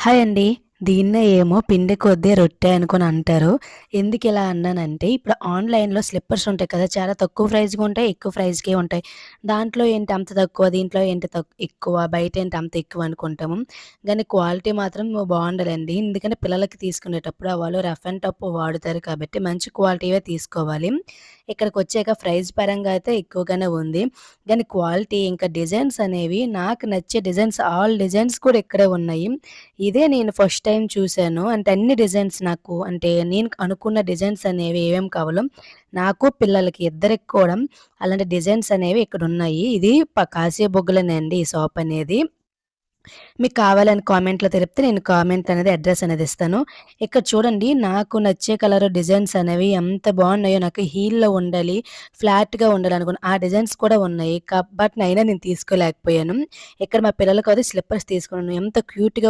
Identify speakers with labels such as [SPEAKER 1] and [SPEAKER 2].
[SPEAKER 1] Hi అండి. దీన్నే ఏమో పిండి కొద్దీ రొట్టె అనుకుని అంటారు. ఎందుకు ఇలా అన్నానంటే ఇప్పుడు ఆన్‌లైన్‌లో స్లిప్పర్స్ ఉంటాయి కదా! చాలా తక్కువ ప్రైస్‌గా ఉంటాయి. ఎక్కువ ప్రైస్‌కే ఉంటాయి. దాంట్లో ఏంటి అంత తక్కువ, దీంట్లో ఏంటి ఎక్కువ ఎక్కువ, బయటేంటి అంత ఎక్కువ అనుకుంటాము. కానీ క్వాలిటీ మాత్రం బాగుండాలండి ఎందుకంటే పిల్లలకి తీసుకునేటప్పుడు వాళ్ళు రఫ్ అండ్ టప్ వాడుతారు కాబట్టి మంచి క్వాలిటీవే తీసుకోవాలి. ఇక్కడికి వచ్చాక ప్రైస్ పరంగా అయితే ఎక్కువగానే ఉంది. దాని క్వాలిటీ ఇంకా డిజైన్స్ అనేవి నాకు నచ్చే డిజైన్స్ ఆల్ డిజైన్స్ కూడా ఇక్కడే ఉన్నాయి. ఇదే నేను ఫస్ట్ టైం చూశాను అంటే అన్ని డిజైన్స్ నాకు అంటే నేను అనుకున్న డిజైన్స్ అనేవి ఏమేమి కావాలో నాకు, పిల్లలకి ఇద్దరికి కూడా అలాంటి డిజైన్స్ అనేవి ఇక్కడ ఉన్నాయి ఇది ప బొగ్గులనే అండి ఈ షాప్ అనేది. మీకు కావాలని కామెంట్‌లో తెలిపితే నేను కామెంట్ అనేది అడ్రస్ అనేది ఇస్తాను. ఇక్కడ చూడండి నాకు నచ్చే కలర్ డిజైన్స్ అనేవి ఎంత బాగున్నాయో నాకు హీల్‌లో ఉండాలి, ఫ్లాట్‌గా అనుకున్నాను ఆ డిజైన్స్ కూడా ఉన్నాయి. క బట్ అయినా నేను తీసుకోలేకపోయాను. ఇక్కడ మా పిల్లలకు అది స్లిప్పర్స్ తీసుకున్నాను. ఎంత క్యూట్‌గా